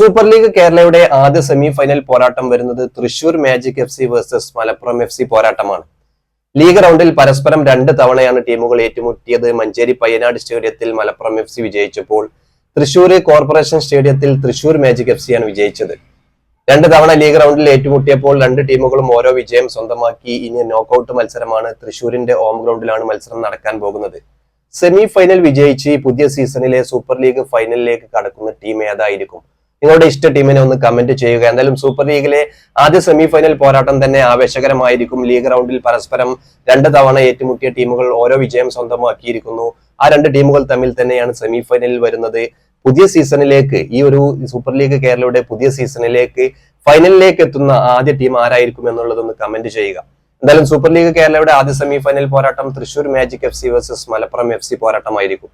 Super league കേരളയുടെ ആദ്യ semi final പോരാട്ടം വരുന്നത് Thrissur magic F C versus Malappuram F C പോരാട്ടമാണ്. ലീഗ് റൗണ്ടിൽ പരസ്പരം രണ്ട് തവണയാണ് ടീമുകൾ ഏറ്റുമുട്ടിയത്. മഞ്ചേരി പയ്യനാട് സ്റ്റേഡിയത്തിൽ മലപ്പുറം എഫ് സി വിജയിച്ചപ്പോൾ തൃശൂർ കോർപ്പറേഷൻ സ്റ്റേഡിയത്തിൽ തൃശൂർ മാജിക് എഫ് സിയാണ് വിജയിച്ചത്. രണ്ട് തവണ ലീഗ് റൗണ്ടിൽ ഏറ്റുമുട്ടിയപ്പോൾ രണ്ട് ടീമുകളും ഓരോ വിജയം സ്വന്തമാക്കി. ഇനി നോക്കൌട്ട് മത്സരമാണ്. തൃശൂരിന്റെ ഹോം ഗ്രൗണ്ടിലാണ് മത്സരം നടക്കാൻ പോകുന്നത്. സെമി ഫൈനൽ വിജയിച്ച് പുതിയ സീസണിലെ സൂപ്പർ ലീഗ് ഫൈനലിലേക്ക് കടക്കുന്ന ടീം ഏതായിരിക്കും? നിങ്ങളുടെ ഇഷ്ട ടീമിനെ ഒന്ന് കമന്റ് ചെയ്യുക. എന്തായാലും സൂപ്പർ ലീഗിലെ ആദ്യ സെമി ഫൈനൽ പോരാട്ടം തന്നെ ആവേശകരമായിരിക്കും. ലീഗ് റൗണ്ടിൽ പരസ്പരം രണ്ട് തവണ ഏറ്റുമുട്ടിയ ടീമുകൾ ഓരോ വിജയം സ്വന്തമാക്കിയിരിക്കുന്നു. ആ രണ്ട് ടീമുകൾ തമ്മിൽ തന്നെയാണ് സെമി ഫൈനലിൽ വരുന്നത്. പുതിയ സീസണിലേക്ക് ഈ ഒരു സൂപ്പർ ലീഗ് കേരളയുടെ പുതിയ സീസണിലേക്ക് ഫൈനലിലേക്ക് എത്തുന്ന ആദ്യ ടീം ആരായിരിക്കും എന്നുള്ളതൊന്ന് കമന്റ് ചെയ്യുക. എന്തായാലും സൂപ്പർ ലീഗ് കേരളയുടെ ആദ്യ സെമി ഫൈനൽ പോരാട്ടം Thrissur magic F C versus Malappuram F C പോരാട്ടമായിരിക്കും.